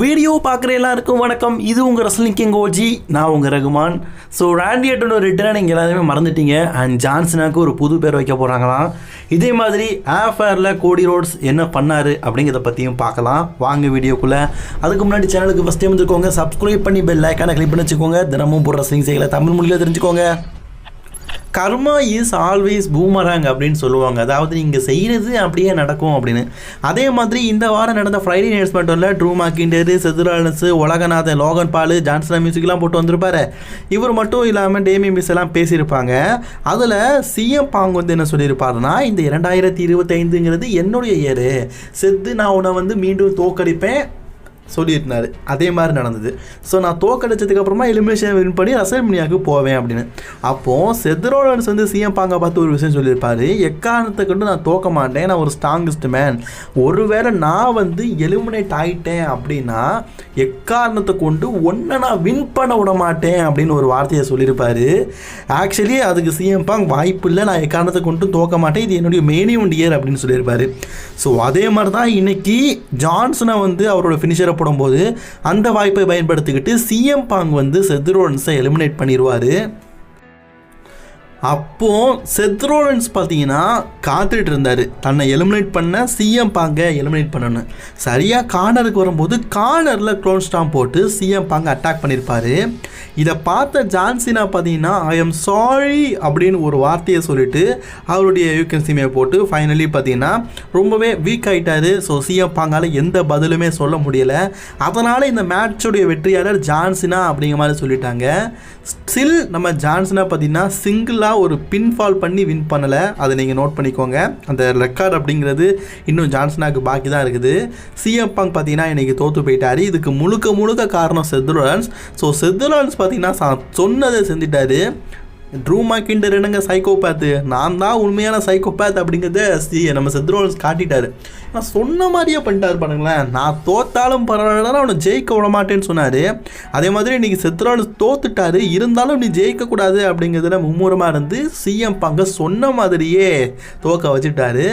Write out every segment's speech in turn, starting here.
Video பார்க்குற எல்லாருக்கும் வணக்கம். இது உங்கள் ரசலிங் கிங் ஓஜி நான் உங்கள் ரகுமான். ஸோ ராண்டி அட்டனோட ரிட்டர்னை நீங்கள் எல்லாருமே மறந்துட்டீங்க. அண்ட் ஜான்சனாக்கு ஒரு புது பேர் வைக்க போகிறாங்களாம் இதே மாதிரி ஆஃபேரில் கோடி ரோட்ஸ் என்ன பண்ணார் அப்படிங்கிறத பற்றியும் பார்க்கலாம். வாங்க வீடியோக்குள்ளே. அதுக்கு முன்னாடி சேனலுக்கு ஃபஸ்ட் டைம் வந்துருக்கோங்க சப்ஸ்கிரைப் பண்ணி பெல் ஐக்கானை கிளிக் பண்ணி வச்சுக்கோங்க. தினமும் போடுற ரசலிங் செய்யலை தமிழ் மொழியில் தெரிஞ்சுக்கோங்க. கர்மா இஸ் ஆல்வேஸ் பூமராங் அப்படின்னு சொல்லுவாங்க. அதாவது நீங்கள் செய்கிறது அப்படியே நடக்கும் அப்படின்னு. அதே மாதிரி இந்த வாரம் நடந்த ஃப்ரைடே நைட்ஸ் மட்டும் ட்ரூ மாக்கிண்டர் செதுராலன்ஸு உலகநாதன் லோகன் பால் ஜான்சனா மியூசிக்லாம் போட்டு வந்திருப்பாரு. இவர் மட்டும் இல்லாமல் டேமி மிஸ் எல்லாம் பேசியிருப்பாங்க. அதில் சிஎம் பாங் வந்து என்ன சொல்லியிருப்பாருன்னா இந்த இரண்டாயிரத்தி இருபத்தைந்துங்கிறது என்னுடைய இயரு செத்து நான் உன்னை வந்து மீண்டும் தோக்கடிப்பேன் சொல்லியிருந்தாரு. அதே மாதிரி நடந்தது. ஸோ நான் தோக்கடிச்சதுக்கு அப்புறமா எலிமினேஷன் வின் பண்ணி ரசல்மினியாவுக்கு போவேன் அப்படின்னு. அப்போது செத்ரோலன்ஸ் வந்து சிஎம் பாங்க பார்த்து ஒரு விஷயம் சொல்லியிருப்பாரு. எக்காரணத்தை கொண்டு நான் தோக்க மாட்டேன். நான் ஒரு ஸ்ட்ராங்கஸ்ட் மேன் ஒருவேளை நான் வந்து எலிமினேட் ஆகிட்டேன் அப்படின்னா எக்காரணத்தை கொண்டு ஒன்றை நான் வின் பண்ண விட மாட்டேன் அப்படின்னு ஒரு வார்த்தையை சொல்லியிருப்பார். ஆக்சுவலி அதுக்கு சிஎம் பாங் வாய்ப்பு இல்லை. நான் எக்காரணத்தை கொண்டு தோக்க மாட்டேன். இது என்னுடைய மேனியும் இயர் அப்படின்னு சொல்லியிருப்பார். ஸோ அதே மாதிரி தான் இன்னைக்கு ஜான்சனை வந்து அவரோட ஃபினிஷரை போடும்போது அந்த வாய்ப்பை பயன்படுத்திக்கிட்டு சிஎம் பாங் வந்து செத்ரோலன்ஸை எலிமினேட் பண்ணிடுவார் அப்போ செத்ரோலன்ஸ் பார்த்தீங்கன்னா காத்துட்டு இருந்தார். தன்னை எலிமினேட் பண்ண சிஎம் பாங்க எலிமினேட் பண்ணணும் சரியாக கார்னருக்கு வரும்போது கார்னரில் க்ளோன் ஸ்டாம் போட்டு சிஎம் பாங்க அட்டாக் பண்ணியிருப்பார் இதை பார்த்த ஜான்சினா பார்த்தீங்கன்னா ஐ எம் சாரி அப்படின்னு ஒரு வார்த்தையை சொல்லிட்டு அவருடைய யூகன்சிமையை போட்டு ஃபைனலி பார்த்தீங்கன்னா ரொம்பவே வீக் ஆகிட்டாரு ஸோ சிஎம் பாங்கால் எந்த பதிலுமே சொல்ல முடியலை. அதனால் இந்த மேட்சுடைய வெற்றியாளர் ஜான்சினா அப்படிங்கிற மாதிரி சொல்லிட்டாங்க. ஸ்டில் நம்ம ஜான்சனா பார்த்தீங்கன்னா சிங்கிளாக ஒரு பின்ஃபால் பண்ணி வின் பண்ணலை. அதை நீங்கள் நோட் பண்ணிக்கோங்க. அந்த ரெக்கார்ட் அப்படிங்கிறது இன்னும் ஜான்சனாக்கு பாக்கி தான் இருக்குது. சிஎம் பாங் பார்த்தீங்கன்னா இன்றைக்கி தோற்று போயிட்டாரு. இதுக்கு முழுக்க முழுக்க காரணம் செத்துலான்ஸ் ஸோ செத்துலான்ஸ் பார்த்தீங்கன்னா சொன்னதை செஞ்சிட்டாரு. ட்ரூ மாக்கிண்டர் என்னங்க சைக்கோபேத்து நான் தான் உண்மையான சைக்கோபேத் அப்படிங்கிறத சி நம்ம செத்ரோல்ஸ் காட்டிட்டாரு. நான் சொன்ன மாதிரியே பண்ணிட்டாரு பாருங்களேன். நான் தோத்தாலும் பரவாயில்ல அவனை ஜெயிக்க விட மாட்டேன்னு சொன்னார். அதே மாதிரி இன்றைக்கி செத்ரோல்ஸ் தோத்துட்டாரு. இருந்தாலும் நீ ஜெயிக்கக்கூடாது அப்படிங்கிறதுல மும்முரமாக இருந்து சிஎம் பங்க சொன்ன மாதிரியே தோக்க வச்சுட்டாரு.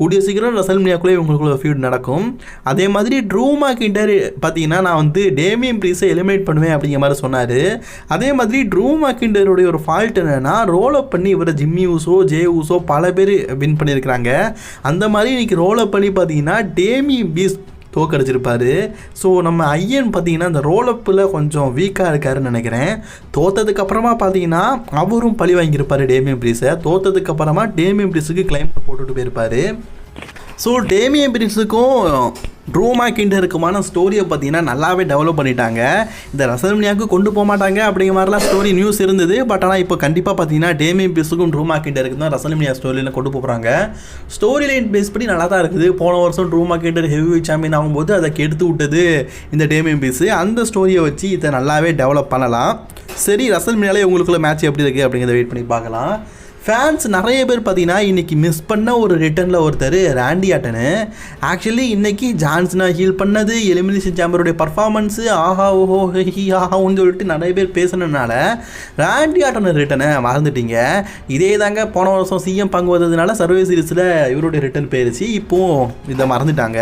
கூடிய சீக்கிரம் ரசல்மியாக்குள்ளே இவங்களுக்குள்ள ஃபீட் நடக்கும். அதே மாதிரி ட்ரூ மாக்கிண்டர் பார்த்தீங்கன்னா நான் வந்து டேமியம் ப்ரீஸை எலிமினேட் பண்ணுவேன் அப்படிங்கிற மாதிரி சொன்னார். அதே மாதிரி ட்ரூ மாக்கிண்டருடைய ஒரு ஃபால்ட் என்னென்னா ரோல் அப் பண்ணி இவரை ஜிம்மி ஊசோ ஜே ஊசோ பல பேர் வின் பண்ணியிருக்கிறாங்க. அந்த மாதிரி இன்றைக்கி ரோல் அப் பண்ணி பார்த்தீங்கன்னா டேமி பீஸ் தோக்கடிச்சிருப்பாரு ஸோ நம்ம ஐயன் பார்த்தீங்கன்னா இந்த ரோலப்பில் கொஞ்சம் வீக்காக இருக்காருன்னு நினைக்கிறேன். தோத்ததுக்கப்புறமா பார்த்தீங்கன்னா அவரும் பழி வாங்கியிருப்பார் டேமியம் ப்ரீஸை தோத்ததுக்கப்புறமா டேமியம் ப்ரீஸுக்கு கிளைம் போட்டுட்டு போயிருப்பாரு. ஸோ டேமியம் பிரின்ஸுக்கும் ட்ரூமா கிண்டருக்குமான ஸ்டோரியை பார்த்தீங்கன்னா நல்லாவே டெவலப் பண்ணிட்டாங்க. இந்த ரசல்மியாவுக்கு கொண்டு போக மாட்டாங்க அப்படிங்கிற மாதிரிலாம் ஸ்டோரி நியூஸ் இருந்தது. பட் ஆனால் இப்போ கண்டிப்பாக பார்த்தீங்கன்னா டேமி பிஸுக்கும் ட்ரூ கிண்டருக்கு தான் ரசல்மியா ஸ்டோரியில் கொண்டு போகிறாங்க ஸ்டோரி லைன் பேஸ் படி நல்லா தான் இருக்குது. போன வருஷம் ட்ரூ கிண்டர் ஹெவி சாம்பியன் ஆகும்போது அதை கெடுத்து விட்டது இந்த டேமியன் பீஸு அந்த ஸ்டோரியை வச்சு இதை நல்லாவே டெவலப் பண்ணலாம். சரி ரசல்மியாலே உங்களுக்குள்ள மேட்ச் எப்படி இருக்குது அப்படிங்கிறத வெயிட் பண்ணி பார்க்கலாம். ஃபேன்ஸ் நிறைய பேர் பார்த்தீங்கன்னா இன்றைக்கி மிஸ் பண்ண ஒரு ரிட்டர்னில் ஒருத்தர் ரேண்டி ஆட்டனு ஆக்சுவலி இன்றைக்கி ஜான்சனா ஹீல் பண்ணது எலிமினேஷன் சாம்பருடைய பர்ஃபார்மன்ஸு ஆஹா ஓஹோ ஹி ஆஹான்னு சொல்லிட்டு நிறைய பேர் பேசுனதுனால ரேண்டி ஆட்டன ரிட்டனை மறந்துட்டீங்க. இதே தாங்க போன வருஷம் சிஎம் பங்கு வந்ததுனால சர்வே சீரிஸில் இவருடைய ரிட்டன் போயிருச்சு. இப்போது இதை மறந்துட்டாங்க.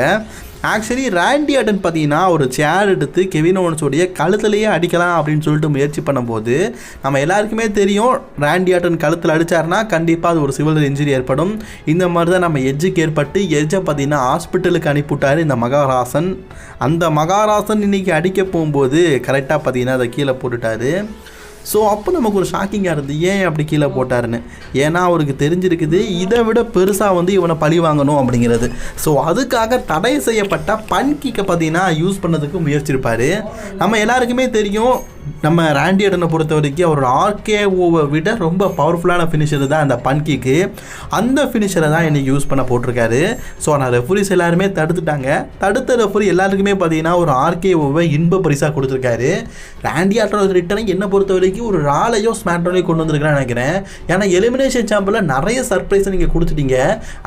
ஆக்சுவலி ரேண்டி அட்டன் பார்த்தீங்கன்னா ஒரு சேர் எடுத்து கெவின் ஓன்ஸோடைய கழுத்துலையே அடிக்கலாம் அப்படின்னு சொல்லிட்டு முயற்சி பண்ணும்போது நம்ம எல்லாருக்குமே தெரியும் ரேண்டி அட்டன் கழுத்தில் அடிச்சாருன்னா கண்டிப்பாக அது ஒரு சிவில் இன்ஜுரி ஏற்படும். இந்த மாதிரி தான் நம்ம எஜ்ஜுக்கு ஏற்பட்டு எஜ்ஜை பார்த்தீங்கன்னா ஹாஸ்பிட்டலுக்கு அனுப்பிவிட்டாரு இந்த மகாராசன். அந்த மகாராசன் இன்னைக்கு அடிக்க போகும்போது கரெக்டாக பார்த்தீங்கன்னா அதை கீழே போட்டுட்டாரு. ஸோ அப்போ நமக்கு ஒரு ஷாக்கிங்காக இருந்து ஏன் அப்படி கீழே போட்டாருன்னு? ஏன்னா அவருக்கு தெரிஞ்சிருக்குது இதை விட பெருசாக வந்து இவனை பழி வாங்கணும் அப்படிங்கிறது. ஸோ அதுக்காக தடை செய்யப்பட்ட பன்கிக்கை பார்த்தீங்கன்னா யூஸ் பண்ணதுக்கு முயற்சிருப்பார். நம்ம எல்லாருக்குமே தெரியும் நம்ம ராண்டி அடனை பொறுத்த வரைக்கும் அவரோட ஆர்கேஓவை விட ரொம்ப பவர்ஃபுல்லான ஃபினிஷர் தான் அந்த பன்கிக்கு அந்த ஃபினிஷரை தான் இன்றைக்கி யூஸ் பண்ண போட்டிருக்காரு. ஸோ ஆனால் ரெஃபரிஸ் எல்லாருமே தடுத்துட்டாங்க. தடுத்த ரெஃபரி எல்லாருக்குமே பார்த்தீங்கன்னா ஒரு ஆர்கேஓவை இன்ப பரிசாக கொடுத்துருக்காரு. ராண்டி ஆட்டோட ரிட்டனை என்னை பொறுத்த வரைக்கும் இப்போதைக்கு ஒரு ராலையோ ஸ்மாக்டவுனையோ கொண்டு வந்திருக்கிறேன்னு நினைக்கிறேன். ஏன்னா எலிமினேஷன் சாம்பில் நிறைய சர்ப்ரைஸை நீங்கள் கொடுத்துட்டீங்க.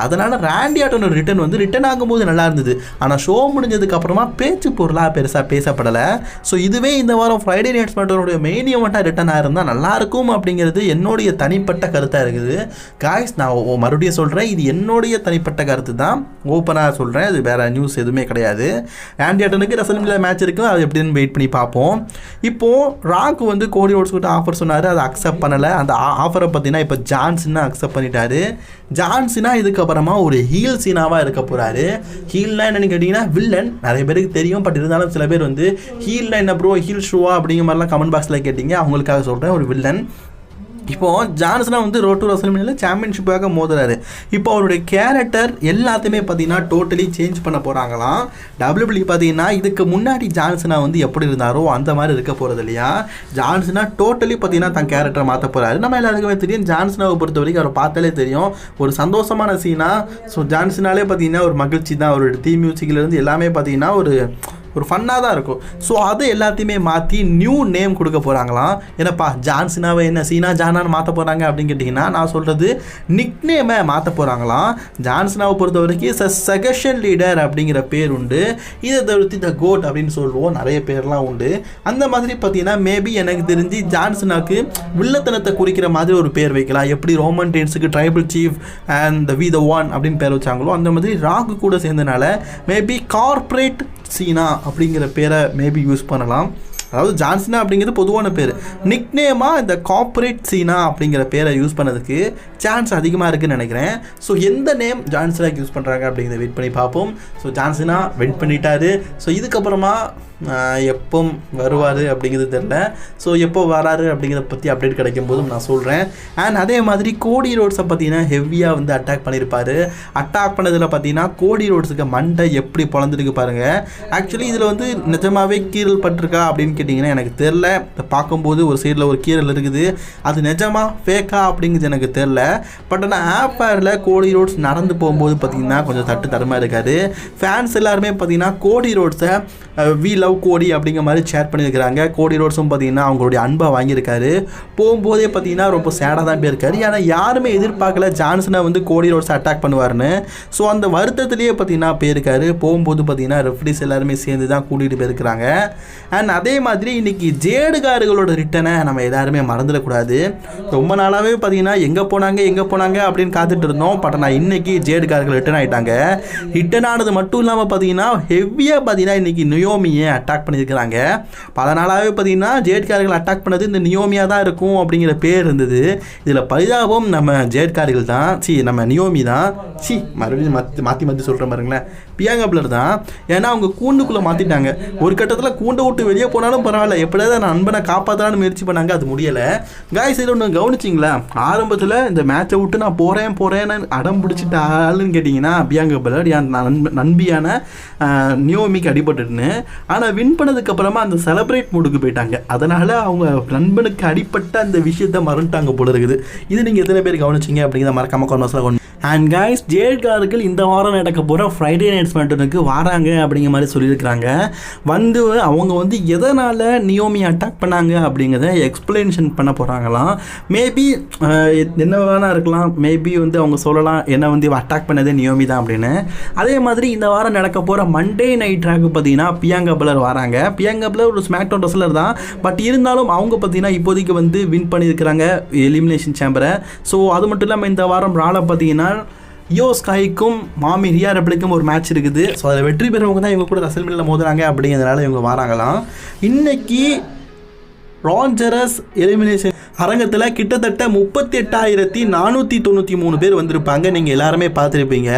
அதனால் ரேண்டி ஆட்டோட ரிட்டர்ன் வந்து ரிட்டர்ன் ஆகும்போது நல்லா இருந்தது. ஆனால் ஷோ முடிஞ்சதுக்கப்புறமா பேச்சு பொருளாக பெருசாக பேசப்படலை. ஸோ இதுவே இந்த வாரம் ஃப்ரைடே நைட் ஸ்மாக்டவுனுடைய மெயின் ஈவெண்ட்டாக ரிட்டர்ன் ஆயிருந்தால் நல்லா இருக்கும் அப்படிங்கிறது என்னுடைய தனிப்பட்ட கருத்தாக இருக்குது. காய்ஸ் நான் மறுபடியும் சொல்கிறேன் இது என்னுடைய தனிப்பட்ட கருத்து தான். ஓப்பனாக சொல்கிறேன் அது வேறு நியூஸ் எதுவுமே கிடையாது. ஆண்டி ஆட்டனுக்கு ரசல்மில் மேட்ச் இருக்குது அது எப்படின்னு வெயிட் பண்ணி பார்ப்போம். இப்போது ராக் வந்து கோடி ரோட்ஸ் கிட்ட ஆஃபர் சொன்னார் அதை அக்செப்ட் பண்ணலை. அந்த ஆஃபரை பார்த்தீங்கன்னா இப்போ ஜான்சன் அக்செப்ட் பண்ணிட்டாரு. ஜான்சினா இதுக்கப்புறமா ஒரு ஹீல் சீனாவாக இருக்க போகிறாரு ஹீல்னா என்னென்னு கேட்டிங்கன்னா வில்லன் நிறைய பேருக்கு தெரியும் பட் இருந்தாலும் சில பேர் வந்து ஹீல்னா என்ன ப்ரோ ஹீல் ஷூவா அப்படிங்கிற மாதிரிலாம் கமெண்ட் பாக்ஸில் கேட்டிங்க. அவங்களுக்காக சொல்கிறேன் ஒரு வில்லன் இப்போ ஜான்சனா வந்து ரோட்டு ரசல்மேனியில் சாம்பியன்ஷிப்பாக மோதுறாரு. இப்போ அவருடைய கேரக்டர் எல்லாத்தையுமே பார்த்தீங்கன்னா டோட்டலி சேஞ்ச் பண்ண போகிறாங்களாம் டபிள்யூபிள்யூ பார்த்தீங்கன்னா இதுக்கு முன்னாடி ஜான்சனா வந்து எப்படி இருந்தாரோ அந்த மாதிரி இருக்க போகிறது இல்லையா? ஜான்சனா டோட்டலி பார்த்தீங்கன்னா தன் கேரக்டரை மாற்ற போகிறாரு நம்ம எல்லாருக்குமே தெரியும் ஜான்சனாவை பொறுத்த வரைக்கும் அவரை பார்த்தாலே தெரியும். ஒரு சந்தோஷமான சீனா ஸோ ஜான்சனாலே பார்த்தீங்கன்னா ஒரு மகிழ்ச்சி தான். அவருடைய தீ மியூசிக்லேருந்து எல்லாமே பார்த்தீங்கன்னா ஒரு ஒரு ஃபன்னாக தான் இருக்கும். ஸோ அது எல்லாத்தையுமே மாற்றி நியூ நேம் கொடுக்க போகிறாங்களாம் என்னப்பா ஜான்சினாவே என்ன சீனா ஜானான்னு மாற்ற போகிறாங்க அப்படின்னு கேட்டிங்கன்னா நான் சொல்கிறது நிக் நேமை மாற்ற போகிறாங்களாம் ஜான்சினாவை பொறுத்த வரைக்கும் ச செகஷன் லீடர் அப்படிங்கிற பேர் உண்டு. இதை தவிர்த்து த கோட் அப்படின்னு சொல்லுவோம் நிறைய பேர்லாம் உண்டு. அந்த மாதிரி பார்த்தீங்கன்னா மேபி எனக்கு தெரிஞ்சு ஜான்சனாக்கு வில்லத்தனத்தை குறிக்கிற மாதிரி ஒரு பேர் வைக்கலாம். எப்படி Roman டேன்ஸுக்கு tribal chief and we the one அப்படின்னு பேர் வச்சாங்களோ அந்த மாதிரி ராகு கூட சேர்ந்தனால மேபி கார்ப்பரேட் சீனா அப்படிங்கிற பேரை மேபி யூஸ் பண்ணலாம். அதாவது ஜான்சினா அப்படிங்கிறது பொதுவான பேர். நிக்னேமாக இந்த கார்ப்பரேட் சீனா அப்படிங்கிற பேரை யூஸ் பண்ணதுக்கு சான்ஸ் அதிகமாக இருக்குன்னு நினைக்கிறேன். ஸோ எந்த நேம் ஜான்சினாக்கு யூஸ் பண்ணுறாங்க அப்படிங்கிறத வெயிட் பண்ணி பார்ப்போம். ஸோ ஜான்சினா வெயிட் பண்ணிட்டாரு. ஸோ இதுக்கப்புறமா எப்போ வருவார் அப்படிங்கிறது தெரில ஸோ எப்போ வராரு அப்படிங்கிறத பற்றி அப்டேட் கிடைக்கும் போதும் நான் சொல்கிறேன் அண்ட் அதே மாதிரி கோடி ரோட்ஸை பார்த்தீங்கன்னா ஹெவியாக வந்து அட்டாக் பண்ணியிருப்பார் அட்டாக் பண்ணதில் பார்த்தீங்கன்னா கோடி ரோட்ஸுக்கு மண்டை எப்படி பிறந்திருக்கு பாருங்கள் ஆக்சுவலி இதில் வந்து நிஜமாகவே கீரல் பட்டிருக்கா அப்படின்னு கேட்டிங்கன்னா எனக்கு தெரில பார்க்கும்போது ஒரு சைடில் ஒரு கீரல் இருக்குது. அது நிஜமாக ஃபேக்கா அப்படிங்கிறது எனக்கு தெரில பட் ஆனால் ஆப்பரில் கோடி ரோட்ஸ் நடந்து போகும்போது பார்த்தீங்கன்னா கொஞ்சம் தட்டு தரமாக இருக்காரு. ஃபேன்ஸ் எல்லாருமே பார்த்தீங்கன்னா கோடி ரோட்ஸை வி லவ் கோடி அப்படிங்கிற மாதிரி ஷேர் பண்ணியிருக்கிறாங்க. கோடி ரோட்ஸும் பார்த்தீங்கன்னா அவங்களுடைய அன்பை வாங்கியிருக்காரு. போகும்போதே பார்த்தீங்கன்னா ரொம்ப சேடாக தான் போயிருக்காரு. ஏன்னா யாருமே எதிர்பார்க்கல ஜான்சனை வந்து கோடி ரோட்ஸ் அட்டாக் பண்ணுவார்னு ஸோ அந்த வருத்தத்திலேயே பார்த்தீங்கன்னா போயிருக்காரு. போகும்போது பார்த்தீங்கன்னா ரெஃப்ரிஸ் எல்லாருமே சேர்ந்து தான் கூட்டிகிட்டு போயிருக்கிறாங்க. அண்ட் அதே மாதிரி இன்னைக்கு ஜேடுகாரர்களோட ரிட்டனை நம்ம எல்லாருமே மறந்துடக்கூடாது. ரொம்ப நாளாகவே பார்த்தீங்கன்னா எங்கே போனாங்க எங்கே போனாங்க அப்படின்னு காத்துட்டு இருந்தோம். பட் நான் இன்னைக்கு ஜேடுகாரர்கள் ரிட்டன் ஆகிட்டாங்க ரிட்டர்ன் ஆனது மட்டும் இல்லாமல் பார்த்தீங்கன்னா ஹெவியாக பார்த்தீங்கன்னா இன்னைக்கு நியோமியை அட்டாக் பண்ணியிருக்கிறாங்க. பல நாளாகவே பார்த்தீங்கன்னா ஜேட்கார்கள் அட்டாக் பண்ணது இந்த நியோமியா தான் இருக்கும் அப்படிங்கிற பேர் இருந்தது. இதில் பரிதாபம் நம்ம ஜேட்கார்கள் தான். சி நம்ம நியோமி தான். சி மறுபடியும் மாற்றி மாற்றி மாற்றி சொல்கிறேன் பாருங்களேன். பியாங்கா பிளர் தான். ஏன்னா அவங்க கூண்டுக்குள்ளே மாற்றிட்டாங்க ஒரு கட்டத்தில் கூண்டை விட்டு வெளியே போனாலும் பரவாயில்ல. எப்படியாவது நான் நண்பனை காப்பாற்றலான்னு முயற்சி பண்ணாங்க. அது முடியலை. காய்ஸ் இது ஒன்று கவனிச்சிங்களா? ஆரம்பத்தில் இந்த மேட்சை விட்டு நான் போகிறேன் போகிறேன்னு அடம் பிடிச்சிட்டு ஆளுன்னு கேட்டிங்கன்னா பியாங்கா பிளர் என் நண்ப நண்பியான நியோமிக்கு அடிபட்டுன்னு ஆனால் வின் பண்ணதுக்கு அப்புறமா அந்த செலப்ரேட் மூடுக்கு போயிட்டாங்க. அதனால் அவங்க நண்பனுக்கு அடிப்பட்ட அந்த விஷயத்த மறந்துட்டாங்க போல இருக்குது. இது நீங்கள் எத்தனை பேர் கவனிச்சிங்க அப்படிங்கிறத மறக்காம கொண்டு கொண்டு அண்ட் கைஸ் ஜேட்கார்கள் இந்த வாரம் நடக்க போகிற ஃப்ரைடே நைட்ஸ் ஸ்மெண்ட்டனுக்கு வராங்க அப்படிங்கிற மாதிரி சொல்லியிருக்கிறாங்க. வந்து அவங்க வந்து எதனால் நியோமி அட்டாக் பண்ணாங்க அப்படிங்கிறத எக்ஸ்பிளனேஷன் பண்ண போகிறாங்களாம் மேபி என்ன வேணால் இருக்கலாம். மேபி வந்து அவங்க சொல்லலாம் என்ன வந்து அட்டாக் பண்ணதே நியோமி தான் அப்படின்னு. அதே மாதிரி இந்த வாரம் நடக்க போகிற மண்டே நைட் ட்ராக் பார்த்தீங்கன்னா பியாங்கா பலர் வராங்க. பியாங்கா பலர் ஒரு ஸ்மாக் டவுன் ரெஸ்லர் தான். பட் இருந்தாலும் அவங்க பார்த்தீங்கன்னா இப்போதைக்கு வந்து வின் பண்ணியிருக்கிறாங்க எலிமினேஷன் சேம்பரை ஸோ அது மட்டும் இல்லாமல் இந்த வாரம் ராலை பார்த்தீங்கன்னா யோ ஸ்காய்க்கும் மாமி ரியா ரெப்ளிக்கும் ஒரு மேட்ச் இருக்குது. ஸோ அதில் வெற்றி பெறவங்க தான் இவங்க கூட ரசல் மில்லில் மோதுறாங்க அப்படிங்கிறதுனால இவங்க வராங்களாம். இன்றைக்கி ராஞ்சரஸ் எலிமினேஷன் அரங்கத்தில் கிட்டத்தட்ட முப்பத்தி எட்டாயிரத்தி நானூற்றி தொண்ணூற்றி மூணு பேர் வந்திருப்பாங்க. நீங்கள் எல்லாருமே பார்த்துருப்பீங்க.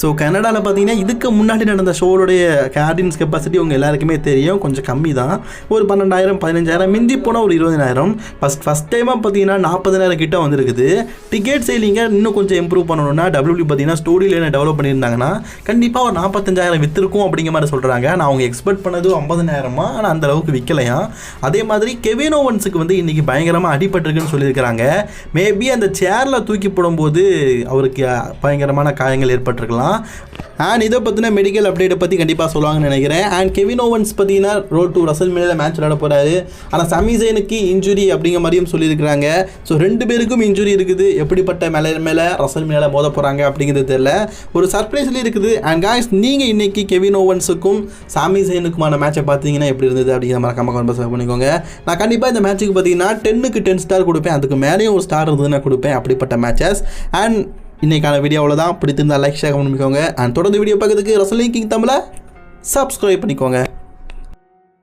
ஸோ கனடாவில் பார்த்தீங்கன்னா இதுக்கு முன்னாடி நடந்த ஷோவுடைய ஆடியன்ஸ் கெப்பாசிட்டி உங்கள் எல்லாருக்குமே தெரியும். கொஞ்சம் கம்மி தான் ஒரு பன்னெண்டாயிரம் பதினஞ்சாயிரம் மிஞ்சி போனால் ஒரு இருபதாயிரம் ஃபஸ்ட் ஃபஸ்ட் டைமாக பார்த்தீங்கன்னா நாற்பதாயிரம் கிட்ட வந்திருக்குது. டிக்கெட் சேலிங்க இன்னும் கொஞ்சம் இம்ப்ரூவ் பண்ணணும்னா டபிள்யூபி பார்த்தீங்கன்னா ஸ்டோரியில் என்ன டெவலப் பண்ணியிருந்தாங்கன்னா கண்டிப்பாக ஒரு நாற்பத்தஞ்சாயிரம் விற்றுருக்கும் அப்படிங்கிற மாதிரி சொல்கிறாங்க நான் அவங்க எக்ஸ்பெக்ட் பண்ணது ஐம்பதனாயிரமா? ஆனால் அந்த அளவுக்கு விற்கலையா அதே மாதிரி கெவின் கெவின் ஓவன்ஸுக்கு வந்து இன்னைக்கு பயங்கரமாக அடிபட்டிருக்குன்னு சொல்லியிருக்கிறாங்க. மேபி அந்த சேரில் தூக்கி போடும்போது அவருக்கு பயங்கரமான காயங்கள் ஏற்பட்டிருக்கலாம். அண்ட் இதை பற்றின மெடிக்கல் அப்டேட்டை பற்றி கண்டிப்பாக சொல்லுவாங்கன்னு நினைக்கிறேன். அண்ட் கெவின் ஓவன்ஸ் பார்த்தீங்கன்னா ரோல் டூ ரசல் மேலே மேட்ச் விளையாட போகிறாரு ஆனால் சமிசைனுக்கு இன்ஜுரி அப்படிங்கிற மாதிரியும் சொல்லியிருக்கிறாங்க. ஸோ ரெண்டு பேருக்கும் இன்ஜுரி இருக்குது. எப்படிப்பட்ட மேலே மேலே ரசல் மேலே மோத போகிறாங்க அப்படிங்கிறது தெரியல. ஒரு சர்ப்ரைஸ்லேயே இருக்குது. அண்ட் காய்ஸ் நீங்கள் இன்றைக்கி கெவின் ஓவன்ஸுக்கும் சாமி சேனுக்குமான மேட்சை பார்த்தீங்கன்னா எப்படி இருந்தது அப்படிங்கிற மறக்காம கன்வர்ஸ் பண்ணிக்கோங்க. நான் கண்டிப்பாக இந்த மேட்ச்சுக்கு பார்த்தீங்கன்னா டென்னுக்கு டென் ஸ்டார் கொடுப்பேன். அதுக்கு மேலேயும் ஒரு ஸ்டார் இருந்தது நான் கொடுப்பேன். அப்படிப்பட்ட மேட்சஸ் அண்ட் இன்றைக்கான வீடியோ அவ்வளோதான் பிடித்திருந்தால் லைக் ஷேர் பண்ணிக்கோங்க. அண்ட் தொடர்ந்து வீடியோ பார்க்கறதுக்கு ரசலிங் கிங் தமிழை சப்ஸ்கிரைப் பண்ணிக்கோங்க.